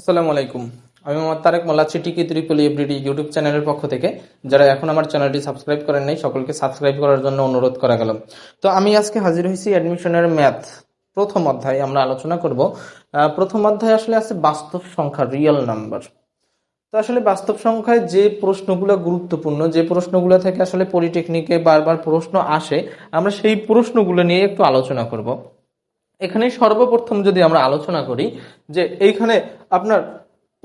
আসসালামু আলাইকুম। আমি মোহাম্মদ তারেক, মোল্লা চিটিকি ত্রিপলি এভরিডি ইউটিউব চ্যানেলের পক্ষ থেকে। যারা এখন আমার চ্যানেলটি সাবস্ক্রাইব করেন নাই, সকলকে সাবস্ক্রাইব করার জন্য অনুরোধ করা গেল। তো আমি আজকে হাজির হয়েছি অ্যাডমিশনের ম্যাথ প্রথম অধ্যায়। আমরা আলোচনা করব। প্রথম অধ্যায় আসলে আছে বাস্তব সংখ্যা রিয়েল নাম্বার তো আসলে বাস্তব সংখ্যায় যে প্রশ্নগুলো গুরুত্বপূর্ণ, যে প্রশ্নগুলো থেকে আসলে পলিটেকনিকে বারবার প্রশ্ন আসে, আমরা সেই প্রশ্নগুলো নিয়ে একটু আলোচনা করব। এখানে সর্বপ্রথম যদি আমরা আলোচনা করি যে এইখানে আপনার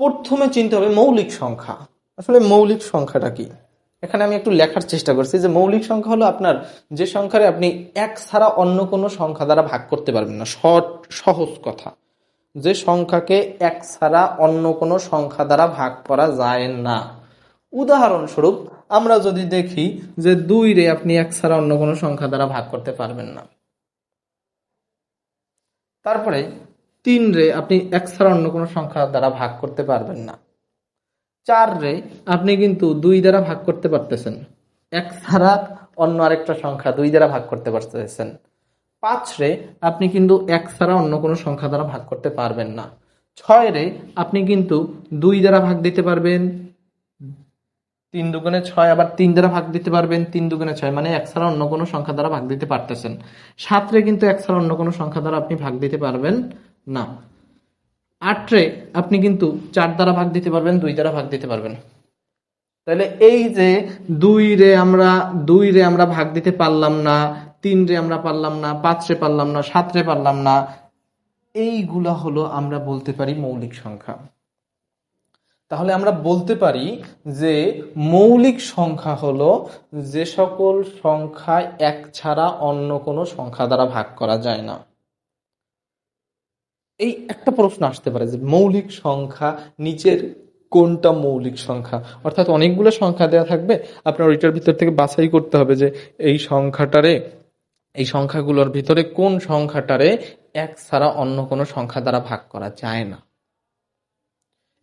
প্রথমে চিনতে হবে মৌলিক সংখ্যা। আসলে মৌলিক সংখ্যাটা কি? এখানে আমি একটু লেখার চেষ্টা করছি যে মৌলিক সংখ্যা হলো আপনার যে সংখ্যারে আপনি এক ছাড়া অন্য কোনো সংখ্যা দ্বারা ভাগ করতে পারবেন না। সহজ কথা। যে সংখ্যাকে এক ছাড়া অন্য কোনো সংখ্যা দ্বারা ভাগ করা যায় না। উদাহরণস্বরূপ, আমরা যদি দেখি যে দুই রে আপনি এক ছাড়া অন্য কোনো সংখ্যা দ্বারা ভাগ করতে পারবেন না। তারপরে তিন রে আপনি এক ছাড়া অন্য কোনো সংখ্যা দ্বারা ভাগ করতে পারবেন না। চার রে আপনি কিন্তু দুই দ্বারা ভাগ করতে পারতেছেন। এক ছাড়া অন্য আরেকটা সংখ্যা দুই দ্বারা ভাগ করতে পারতেছেন। পাঁচ রে আপনি কিন্তু এক ছাড়া অন্য কোনো সংখ্যা দ্বারা ভাগ করতে পারবেন না। ছয় রে আপনি কিন্তু দুই দ্বারা ভাগ দিতে পারবেন। তিন দুগুণে ছয়, আবার তিন দ্বারা ভাগ দিতে পারবেন, তিন দুগুণে ছয় মানে এক ছাড়া অন্য কোনো সংখ্যা দ্বারা ভাগ দিতে পারতেছেন। সাতরে কিন্তু এক ছাড়া অন্য কোনো সংখ্যা দ্বারা আপনি ভাগ দিতে পারবেন না। আটরে আপনি কিন্তু চার দ্বারা ভাগ দিতে পারবেন, দুই দ্বারা ভাগ দিতে পারবেন। তাহলে এই যে দুই রে আমরা দুই রে আমরা ভাগ দিতে পারলাম না তিন রে আমরা পারলাম না পাঁচ রে পারলাম না সাত রে পারলাম না, এইগুলা হলো আমরা বলতে পারি মৌলিক সংখ্যা। তাহলে আমরা বলতে পারি যে মৌলিক সংখ্যা হলো যে সকল সংখ্যা এক ছাড়া অন্য কোনো সংখ্যা দ্বারা ভাগ করা যায় না। এই একটা প্রশ্ন আসতে পারে যে মৌলিক সংখ্যা নিচের কোনটা মৌলিক সংখ্যা? অর্থাৎ অনেকগুলো সংখ্যা দেওয়া থাকবে, আপনার ওইটার ভিতর থেকে বাছাই করতে হবে যে এই সংখ্যাটারে, এই সংখ্যাগুলোর ভিতরে কোন সংখ্যাটারে এক ছাড়া অন্য কোনো সংখ্যা দ্বারা ভাগ করা যায় না।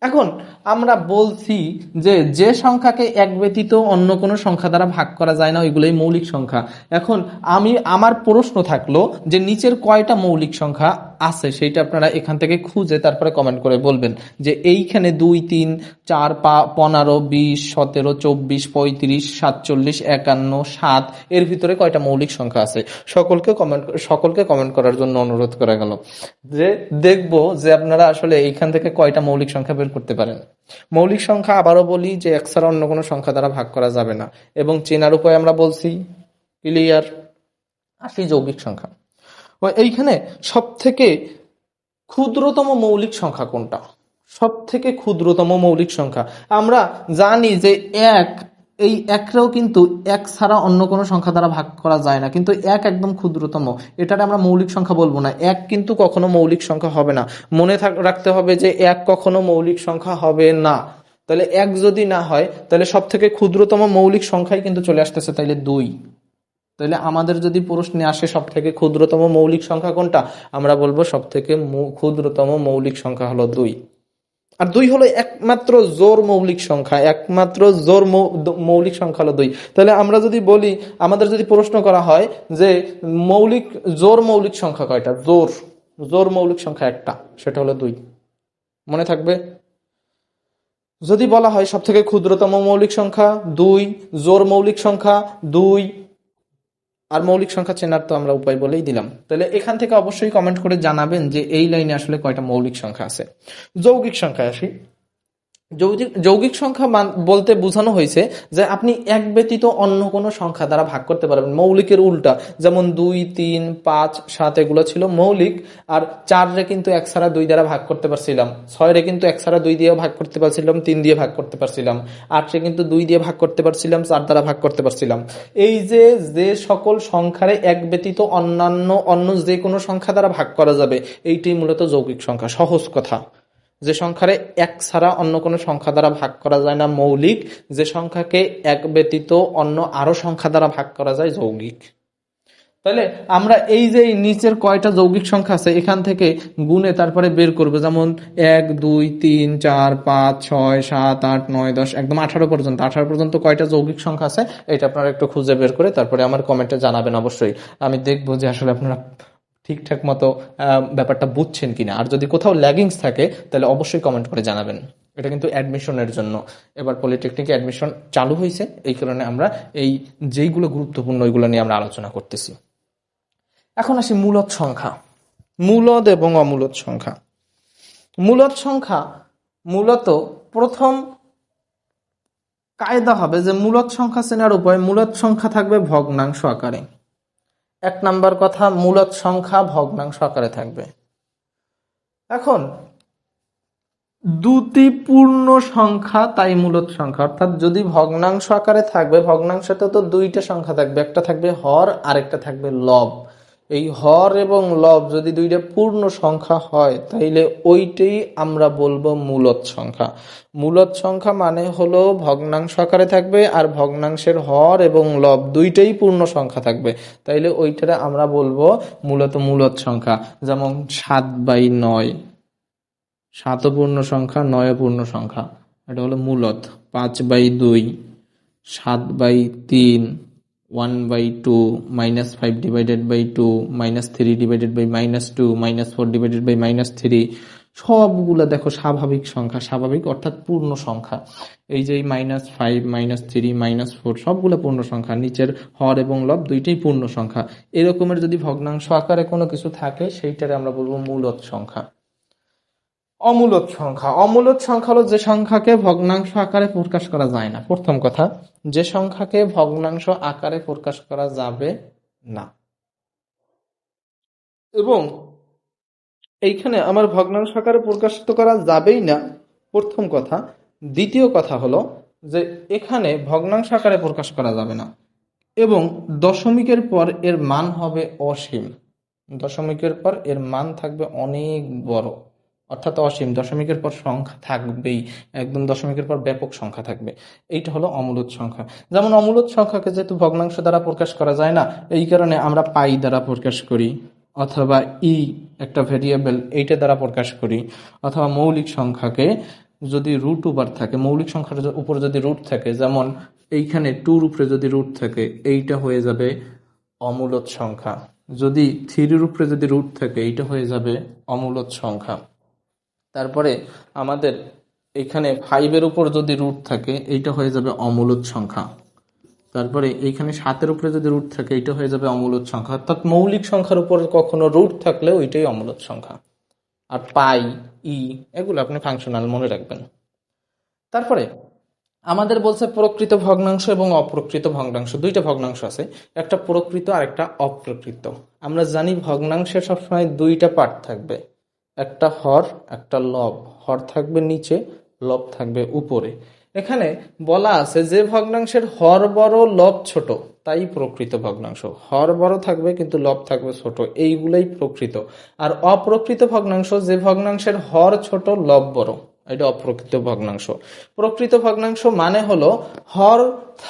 এখন আমরা বলছি যে যে সংখ্যাকে এক ব্যতীত অন্য কোনো সংখ্যা দ্বারা ভাগ করা যায় না, ওইগুলোই মৌলিক সংখ্যা। এখন আমি, আমার প্রশ্ন থাকল যে নিচের কয়টা মৌলিক সংখ্যা? আছে, সেইটা আপনারা এখান থেকে খুঁজে তারপরে কমেন্ট করে বলবেন যে এইখানে দুই, তিন, চার, পা, পনেরো, বিশ, সতেরো, চব্বিশ, পঁয়ত্রিশ, সাতচল্লিশ, একান্ন, সাত, এর ভিতরে কয়টা মৌলিক সংখ্যা আছে? সকলকে কমেন্ট সকলকে কমেন্ট করার জন্য অনুরোধ করা গেল যে দেখব যে আপনারা আসলে এইখান থেকে কয়টা মৌলিক সংখ্যা বের করতে পারেন। মৌলিক সংখ্যা আবারও বলি যে এক অন্য কোনো সংখ্যা দ্বারা ভাগ করা যাবে না এবং চেনার উপায় আমরা বলছি। ক্লিয়ার আসি যৌগিক সংখ্যা। এইখানে সব থেকে ক্ষুদ্রতম মৌলিক সংখ্যা কোনটা? সব থেকে ক্ষুদ্রতম মৌলিক সংখ্যা। আমরা জানি যে এক, এই একটাও কিন্তু এক ছাড়া অন্য কোনো সংখ্যা দ্বারা ভাগ করা যায় না। কিন্তু এক একদম ক্ষুদ্রতম। এটাকে আমরা মৌলিক সংখ্যা বলব না। এক কিন্তু কখনো মৌলিক সংখ্যা হবে না। মনে রাখতে হবে যে এক কখনো মৌলিক সংখ্যা হবে না। তাহলে এক যদি না হয়, তাহলে সব থেকে ক্ষুদ্রতম মৌলিক সংখ্যাই কিন্তু চলে আসতেছে তাইলে দুই। তাহলে আমাদের যদি প্রশ্নে আসে সব থেকে ক্ষুদ্রতম মৌলিক সংখ্যা কোনটা? আমরা বলব সব থেকে ক্ষুদ্রতম মৌলিক সংখ্যা হলো দুই। আর দুই হলো একমাত্র জোর মৌলিক সংখ্যা, একমাত্র জোর মৌলিক সংখ্যা হলো দুই। তাহলে আমরা যদি বলি, আমাদের যদি প্রশ্ন করা হয় যে মৌলিক, জোর মৌলিক সংখ্যা কয়টা? জোর জোর মৌলিক সংখ্যা একটা, সেটা হলো দুই। মনে থাকবে? যদি বলা হয় সব থেকে ক্ষুদ্রতম মৌলিক সংখ্যা দুই, জোর মৌলিক সংখ্যা দুই আর মৌলিক সংখ্যা চেনার তো আমরা উপায় বলেই দিলাম। তাহলে এখান থেকে অবশ্যই কমেন্ট করে জানাবেন যে এই লাইনে আসলে কয়টা মৌলিক সংখ্যা আছে। যৌগিক সংখ্যা আসি। যৌগিক যৌগিক সংখ্যা বলতে বোঝানো হয়েছে যে আপনি এক ব্যতীত অন্য কোনো সংখ্যা দ্বারা ভাগ করতে পারবেন। মৌলিকের উল্টা, যেমন দুই, তিন, পাঁচ, সাত, এগুলো ছিল মৌলিক, আর চার কিন্তু এক ছাড়া দুই দ্বারা ভাগ করতে পারছিলাম। ছয় রে কিন্তু এক ছাড়া দুই দিয়ে ভাগ করতে পারছিলাম, তিন দিয়ে ভাগ করতে পারছিলাম। আট রে কিন্তু দুই দিয়ে ভাগ করতে পারছিলাম, চার দ্বারা ভাগ করতে পারছিলাম। এই যে যে সকল সংখ্যারে এক ব্যতীত অন্যান্য, অন্য যে কোনো সংখ্যা দ্বারা ভাগ করা যাবে, এইটাই মূলত যৌগিক সংখ্যা। সহজ কথা। যে সংখ্যারে এক ছাড়া অন্য কোনো সংখ্যা দ্বারা ভাগ করা যায় না মৌলিক, যে সংখ্যাকে এক ব্যতীত অন্য আরও সংখ্যা দ্বারা ভাগ করা যায় যৌগিক। তাহলে আমরা এই যে নিচের কয়টা যৌগিক সংখ্যা আছে, এখান থেকে গুণে তারপরে বের করব। যেমন এক, দুই, তিন, চার, পাঁচ, ছয়, সাত, আট, নয়, দশ, একদম আঠারো পর্যন্ত। আঠারো পর্যন্ত কয়টা যৌগিক সংখ্যা আছে, এটা আপনারা একটু খুঁজে বের করে তারপরে আমার কমেন্টে জানাবেন অবশ্যই। আমি দেখব যে আসলে আপনারা ঠিকঠাক মতো ব্যাপারটা বুঝছেন কিনা? আর যদি কোথাও ল্যাগিংস থাকে, তাহলে অবশ্যই কমেন্ট করে জানাবেন। এটা কিন্তু অ্যাডমিশনের জন্য। এবার পলিটেকনিকে অ্যাডমিশন চালু হয়েছে। এই কারণে আমরা এই যেইগুলো গুরুত্বপূর্ণ, ওইগুলো নিয়ে আমরা আলোচনা করতেছি। এখন আসি মূলদ সংখ্যা। মূলদ এবং অমূলদ সংখ্যা। মূলদ সংখ্যা মূলত প্রথম কায়দা হবে যে মূলদ সংখ্যা চেনার উপায় মূলদ সংখ্যা থাকবে ভগ্নাংশ আকারে। এক নাম্বার কথা, মূলত সংখ্যা, ভগ্নাংশ আকারে থাকবে। এখন দুটি পূর্ণ সংখ্যা, তাই মূলত সংখ্যা। অর্থাৎ যদি ভগ্নাংশ আকারে থাকবে ভগ্নাংশতে তো দুইটা সংখ্যা থাকবে, একটা থাকবে হর, আরেকটা থাকবে লব। এই হর এবং লব যদি দুইটা পূর্ণ সংখ্যা হয়, তাইলে ওইটাই আমরা বলব মূলত সংখ্যা। মূলত সংখ্যা মানে হলো ভগ্নাংশ আকারে থাকবে আর ভগ্নাংশের হর এবং লব দুইটাই পূর্ণ সংখ্যা থাকবে। তাইলে ওইটারে আমরা বলব মূলত মূলত সংখ্যা। যেমন সাত বাই নয়। সাত পূর্ণ সংখ্যা নয় পূর্ণ সংখ্যা। এটা হলো মূলত। পাঁচ বাই দুই, সাত বাই তিন one by two minus five divided by two minus three divided by minus two minus four divided by minus three সবগুলা দেখো স্বাভাবিক সংখ্যা, স্বাভাবিক অর্থাৎ পূর্ণ সংখ্যা। এই যে minus five minus three minus four সবগুলো পূর্ণ সংখ্যা, নিচের হর এবং লব দুইটাই পূর্ণ সংখ্যা। এরকমের যদি ভগ্নাংশ আকারে কোনো কিছু থাকে, সেইটারে আমরা বলব মূলত সংখ্যা। অমূলদ সংখ্যা। অমূলদ সংখ্যা হলো যে সংখ্যাকে ভগ্নাংশ আকারে প্রকাশ করা যায় না। প্রথম কথা, যে সংখ্যাকে ভগ্নাংশ আকারে প্রকাশ করা যাবে না। এবং এইখানে আমার ভগ্নাংশ আকারে প্রকাশিত করা যাবেই না, প্রথম কথা। দ্বিতীয় কথা হলো যে এখানে ভগ্নাংশ আকারে প্রকাশ করা যাবে না। এবং দশমিকের পর এর মান হবে অসীম। দশমিকের পর এর মান থাকবে অনেক বড়। অর্থাৎ অসীম দশমিকের পর সংখ্যা থাকবেই, একদম দশমিকের পর ব্যাপক সংখ্যা থাকবে। এইটা হলো অমূলত সংখ্যা। যেমন অমূলত সংখ্যাকে যেহেতু ভগ্নাংশ দ্বারা প্রকাশ করা যায় না, এই কারণে আমরা পাই দ্বারা প্রকাশ করি, অথবা ই একটা ভেরিয়েবল এইটা দ্বারা প্রকাশ করি, অথবা মৌলিক সংখ্যাকে যদি রুট ওভার থাকে, মৌলিক সংখ্যার উপর যদি রুট থাকে, যেমন এইখানে টুর উপরে যদি রুট থাকে, এইটা হয়ে যাবে অমূলত সংখ্যা। যদি থ্রির উপরে যদি রুট থাকে, এইটা হয়ে যাবে অমূলত সংখ্যা। তারপরে আমাদের এখানে ফাইভের উপর যদি রুট থাকে, এইটা হয়ে যাবে অমূলদ সংখ্যা। তারপরে এইখানে সাতের উপরে যদি রুট থাকে, এইটা হয়ে যাবে অমূলদ সংখ্যা। অর্থাৎ মৌলিক সংখ্যার উপর কখনো রুট থাকলে ওইটাই অমূলদ সংখ্যা। আর পাই ই এগুলো আপনি ফাংশনাল মনে রাখবেন। তারপরে আমাদের বলছে প্রকৃত ভগ্নাংশ এবং অপ্রকৃত ভগ্নাংশ। দুইটা ভগ্নাংশ আছে, একটা প্রকৃত আর একটা অপ্রকৃত। আমরা জানি ভগ্নাংশের সবসময় দুইটা পার্ট থাকবে। একটা হর, একটা লব। হর থাকবে নিচে, লব থাকবে উপরে। এখানে বলা আছে যে ভগ্নাংশের হর বড়, লব ছোট। তাই প্রকৃত ভগ্নাংশ। হর বড় থাকবে কিন্তু লব থাকবে ছোট। এইগুলাই প্রকৃত। আর অপ্রকৃত ভগ্নাংশ যে ভগ্নাংশের হর ছোট, লব বড়। এটা অপ্রকৃত ভগ্নাংশ। প্রকৃত ভগ্নাংশ মানে হলো, হর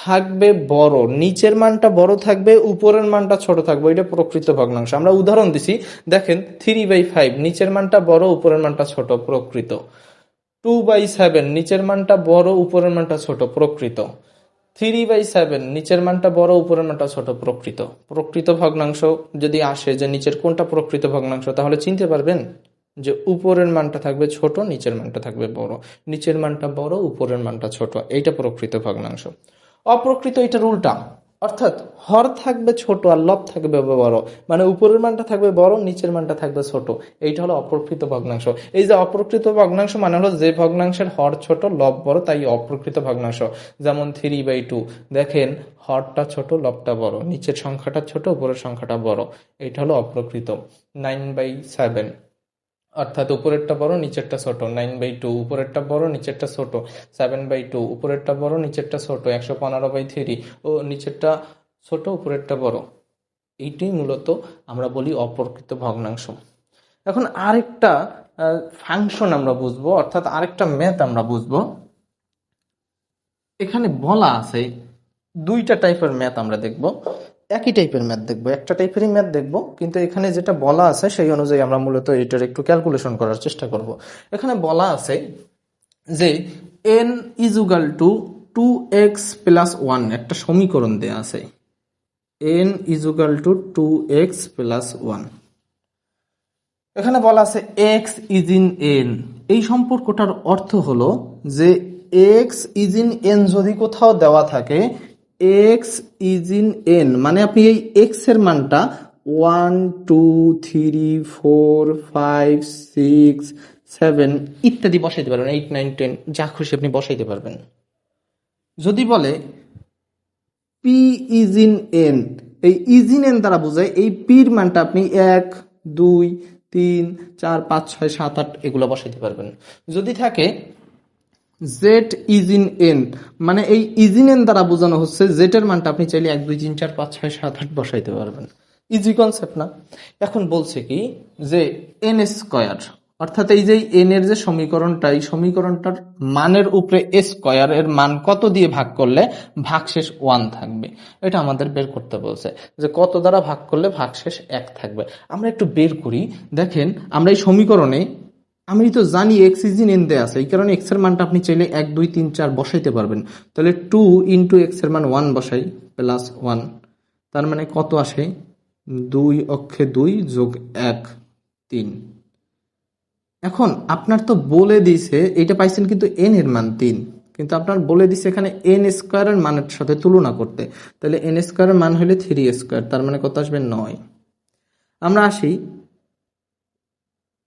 থাকবে বড়, নিচের মানটা বড় থাকবে, উপরের মানটা ছোট থাকবে, এটা প্রকৃত ভগ্নাংশ। আমরা উদাহরণ দিছি, দেখেন থ্রি বাই ফাইভ নিচের মানটা বড়, উপরের মানটা ছোট, প্রকৃত। টু বাই সেভেন নিচের মানটা বড়, উপরের মানটা ছোট, প্রকৃত। থ্রি বাই সেভেন নিচের মানটা বড়, উপরের মানটা ছোট, প্রকৃত। প্রকৃত ভগ্নাংশ যদি আসে যে নিচের কোনটা প্রকৃত ভগ্নাংশ, তাহলে চিনতে পারবেন? যে উপরের মানটা থাকবে ছোট, নিচের মানটা থাকবে বড়। নিচের মানটা বড়, উপরের মানটা ছোট। এইটা প্রকৃত ভগ্নাংশ। অপ্রকৃত এটার উল্টা। অর্থাৎ হর থাকবে ছোট আর লব থাকবে বড়। মানে উপরের মানটা থাকবে বড়, নিচের মানটা থাকবে ছোট। এইটা হলো অপ্রকৃত ভগ্নাংশ। এই যে অপ্রকৃত ভগ্নাংশ মানে হলো যে ভগ্নাংশের হর ছোট, লব বড়, তাই অপ্রকৃত ভগ্নাংশ। যেমন থ্রি বাই টু দেখেন, হরটা ছোট, লবটা বড়। নিচের সংখ্যাটা ছোট, উপরের সংখ্যাটা বড়। এইটা হলো অপ্রকৃত। নাইন বাই সেভেন অর্থাৎ উপরেরটা বড়, নিচেরটা ছোট। নাইন বাই টু উপরেরটা বড়, নিচেরটা ছোট। সেভেন বাই টু উপরেরটা বড়, নিচেরটা ছোট। একশো পনেরো বাই থ্রি ও নিচেরটা ছোট, উপরেরটা বড়। এইটাই মূলত আমরা বলি অপরকৃত ভগ্নাংশ এখন আরেকটা ফাংশন আমরা বুঝব, অর্থাৎ আরেকটা ম্যাথ আমরা বুঝব। এখানে বলা আছে, দুইটা টাইপের ম্যাথ আমরা দেখব। একই টাইপের ম্যাথ দেখব, একটা টাইপেরই ম্যাথ দেখব, কিন্তু এখানে যেটা বলা আছে সেই অনুযায়ী আমরা মূলত এটার একটু ক্যালকুলেশন করার চেষ্টা করব। এখানে বলা আছে যে N equal to two X plus one একটা সমীকরণ দেয়া আছে। N equal to two X plus one এখানে বলা আছে এক্স ইজ ইন এন এই সম্পর্কটার অর্থ হলো যে এক্স ইজ ইন এন যদি কোথাও দেওয়া থাকে এক্স ইজ ইন এন মানে আপনি এই এক্সের মানটা one two three four five six seven ইত্যাদি বসাইতে পারবেন এইট নাইন টেন যা খুশি আপনি বসাইতে পারবেন। যদি বলে পি ইজ ইন এন এই ইজ ইন এন দ্বারা বোঝায় এই পির মানটা আপনি এক, দুই, তিন, চার, পাঁচ, ছয়, সাত, আট, এগুলো বসাইতে পারবেন। যদি থাকে জেড ইজ ইন এন মানে এই ইজ ইন এন দ্বারা বোঝানো হচ্ছে জেড এর মানটা আপনি চাইলে এক, দুই, তিন, চার, পাঁচ, ছয়, সাত, আট বসাইতে পারবেন। ইজি কনসেপ্ট না? এখন বলছে কি যে এন স্কয়ার অর্থাৎ এই যে এন এর যে সমীকরণটা, এই সমীকরণটার মানের উপরে স্কয়ার এর মান কত দিয়ে ভাগ করলে ভাগশেষ ওয়ান থাকবে? এটা আমাদের বের করতে বলছে যে কত দ্বারা ভাগ করলে ভাগশেষ এক থাকবে। আমরা একটু বের করি। দেখেন, আমরা এই সমীকরণে আমি তো জানি এক্স ইজ ইন এন দেয়া আছে। এই কারণে এক্সের মানটা আপনি চাইলে এক, দুই, তিন, চার বসাইতে পারবেন। তাহলে টু ইন্টু এক্সের মান ওয়ান বসাই প্লাস ওয়ান তার মানে কত আসে? দুই অক্ষে দুই যোগ এক, তিন। এখন আপনার তো বলে দিছে এটা পাইছেন কিন্তু এন এর মান তিন। কিন্তু আপনার বলে দিছে এখানে এন স্কোয়ারের মানের সাথে তুলনা করতে। তাহলে এন স্কোয়ারের মান হলে থ্রি স্কোয়ার তার মানে কত আসবে নয়। আমরা আসি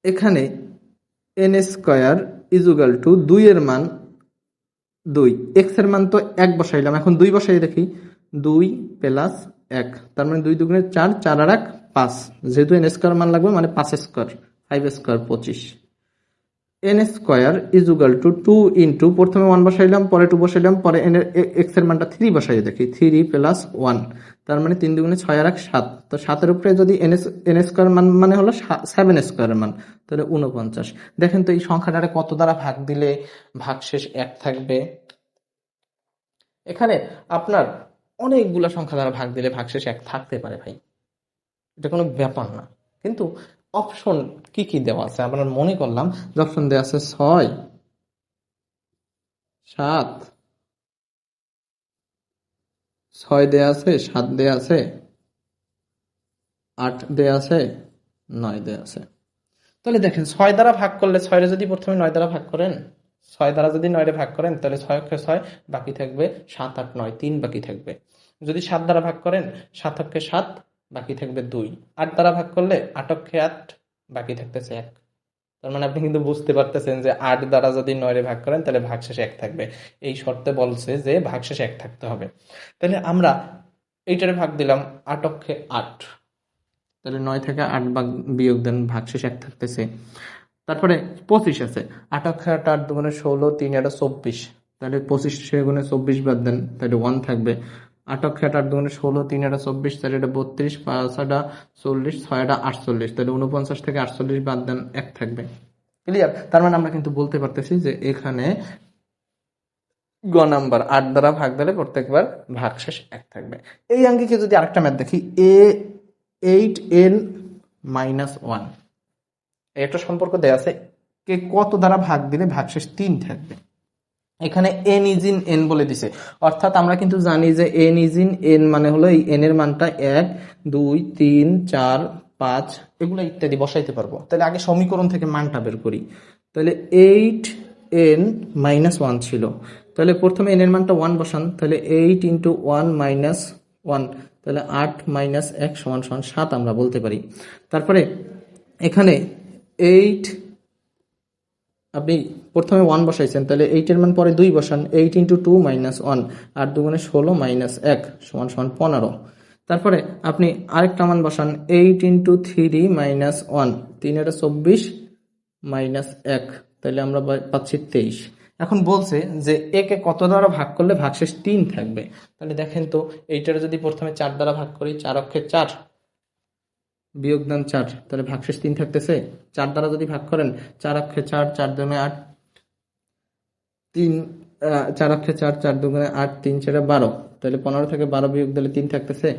এখানে এন স্কোয়ার ইজুগাল টু দুই এর মান দুই। এক্সের মান তো এক বসাইলাম, এখন দুই বসাই দেখি। দুই প্লাস এক, তার মানে দুই দুগুণে চার চার আর এক, পাঁচ। যেহেতু এন স্কোয়ার মান লাগবে মানে পাঁচ স্কোয়ার ফাইভ স্কোয়ার পঁচিশ। N square is equal to two into প্রথমে ওয়ান বসাইলাম, পরে টু বসাইলাম, পরে এন এক্সের মানটা থ্রি বসাই দেখি থ্রি প্লাস ওয়ান তার মানে তিন দুগুণে ছয় আর এক সাত। তো সাতের উপরে যদি এন এন স্কোয়ার মান মানে হলো সেভেন স্কোয়ারের মান, তাহলে উনপঞ্চাশ দেখেন তো এই সংখ্যাটারে কত দ্বারা ভাগ দিলে ভাগশেষ এক থাকবে? এখানে আপনার অনেকগুলা সংখ্যা দ্বারা ভাগ দিলে ভাগশেষ এক থাকতে পারে ভাই। এটা কোনো ব্যাপার না। কিন্তু অপশন কি কি দেওয়া আছে? আমরা মনে করলাম যে অপশন দেওয়া আছে ছয়, সাত, ছয় দেয়া আছে, সাত দেয়া আছে, আট দেয়া আছে, নয় দেয়া আছে। তাহলে দেখেন, ছয় দ্বারা ভাগ করলে ছয়রে যদি প্রথমে নয় দ্বারা ভাগ করেন, ছয় দ্বারা যদি নয়রে ভাগ করেন, তাহলে ছয় অক্ষে ছয় বাকি থাকবে সাত আট নয়, তিন বাকি থাকবে। যদি সাত দ্বারা ভাগ করেন, সাত অক্ষে সাত বাকি থাকবে দুই। আট দ্বারা ভাগ করলে আট অক্ষে আট, বাকি থাকতেছে এক। তার মানে আপনি কিন্তু বুঝতে পারতেছেন যে আট দ্বারা যদি নয়রে ভাগ করেন, তাহলে ভাগশেষ এক থাকবে। এই শর্তে বলছে যে ভাগশেষ এক থাকতে হবে। তাহলে আমরা এইটারে ভাগ দিলাম আট অক্ষে আট। তাহলে নয় থেকে আট ভাগ বিয়োগ দেন, ভাগশেষ এক থাকতেছে। তারপরে পঁচিশ আছে। আট অক্ষে আট আট দুগুণে ষোলো, তিন এটা চব্বিশ। তাহলে পঁচিশ গুণে চব্বিশ বাদ দেন, তাহলে ওয়ান থাকবে। আট অক্ষে আট ষোলো তিন এটা চব্বিশ তাহলে এটা বত্রিশ পাঁচ আটা চল্লিশ ছয় আটা আটচল্লিশ। তাহলে উনপঞ্চাশ থেকে আটচল্লিশ বাদ দেন, এক থাকবে। ক্লিয়ার তার মানে আমরা কিন্তু বলতে পারতেছি যে এখানে গ নাম্বার আট দ্বারা ভাগ দিলে প্রত্যেকবার ভাগশেষ এক থাকবে। এই আঙ্গিকে যদি আরেকটা ম্যাথ দেখি, A eight N minus one. একটা সম্পর্ক দেয়া আছে, কে কত দ্বারা ভাগ দিলে ভাগশেষ তিন থাকবে? এখানে এন ইজ ইন এন বলে দিছে। অর্থাৎ আমরা কিন্তু জানি যে এন ইজ ইন এন মানে হলো এই এন এর মানটা এক, দুই, তিন, চার, পাঁচ, এগুলো ইত্যাদি বসাইতে পারব। তাহলে আগে সমীকরণ থেকে মানটা বের করি। তাহলে এইট এন মাইনাস ওয়ান ছিল। তাহলে প্রথমে এন এর মানটা ওয়ান বসান। তাহলে eight into one minus one তাহলে আট মাইনাস এক সমান সমান সাত আমরা বলতে পারি। তারপরে এখানে এইট আপনি প্রথমে ওয়ান বসাইছেন, তাহলে এইটের মান পরে দুই বসান eight into two minus one আট দুগুণে ষোলো মাইনাস এক, সমান সমান পনেরো। তারপরে আপনি আরেকটা মান বসান eight into three minus one তিন এটা চব্বিশ মাইনাস এক, তাহলে আমরা পাচ্ছি তেইশ। এখন বলছে যে একে কত দ্বারা ভাগ করলে ভাগশেষ তিন থাকবে? তাহলে দেখেন তো এইটার যদি প্রথমে চার দ্বারা ভাগ করি, চার অক্ষে চার বিয়োগ দেন চার, তাহলে ভাগশেষ তিন থাকতেছে। চার দ্বারা যদি ভাগ করেন, চার অক্ষে চার চার দুগুণে আট, তিন চার অক্ষে চার চার দুগুণে আট, তিন চারে বারো, তাহলে পনেরো থেকে বারো বিয়োগ দিলে তিন থাকতেছে।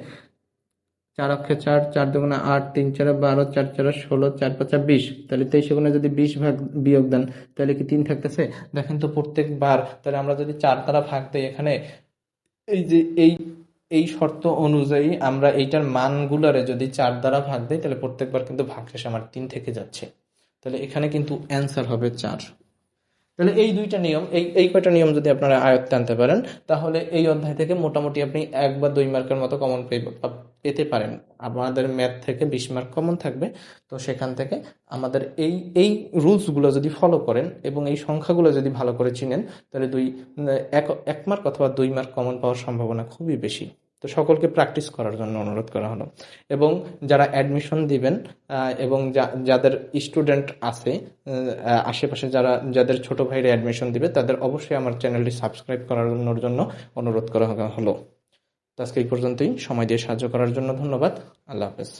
চার অক্ষে চার চার দুগুণে আট, তিন চারে বারো, চার চারে ষোলো, চার পাঁচা বিশ, তাহলে তেইশে গুণে যদি বিশ ভাগ বিয়োগ দেন, তাহলে কি তিন থাকতেছে? দেখেন তো প্রত্যেকবার, তাহলে আমরা যদি চার দ্বারা ভাগ দিই এখানে, এই যে এই এই শর্ত অনুযায়ী আমরা এইটার মানগুলারে যদি চার দ্বারা ভাগ দিই, তাহলে প্রত্যেকবার কিন্তু ভাগশেষ আমার তিন থেকে যাচ্ছে। তাহলে এখানে কিন্তু অ্যান্সার হবে চার। তাহলে এই দুইটা নিয়ম, এই এই কয়টা নিয়ম যদি আপনারা আয়ত্তে আনতে পারেন, তাহলে এই অধ্যায় থেকে মোটামুটি আপনি এক বা দুই মার্কের মতো কমন পেতে পারেন। আমাদের ম্যাথ থেকে বিশ মার্ক কমন থাকবে। তো সেখান থেকে আমাদের এই এই রুলসগুলো যদি ফলো করেন এবং এই সংখ্যাগুলো যদি ভালো করে চিনেন, তাহলে দুই, এক এক মার্ক অথবা দুই মার্ক কমন পাওয়ার সম্ভাবনা খুবই বেশি। তো সকলকে প্র্যাকটিস করার জন্য অনুরোধ করা হলো। এবং যারা অ্যাডমিশন দিবেন এবং যাদের স্টুডেন্ট আছে আশেপাশে যারা, যাদের ছোট ভাইরা অ্যাডমিশন দিবে, তাদের অবশ্যই আমার চ্যানেলটি সাবস্ক্রাইব করানোর জন্য অনুরোধ করা হলো। তো আজকে এই পর্যন্তই। সময় দিয়ে সাহায্য করার জন্য ধন্যবাদ। আল্লাহ হাফেজ।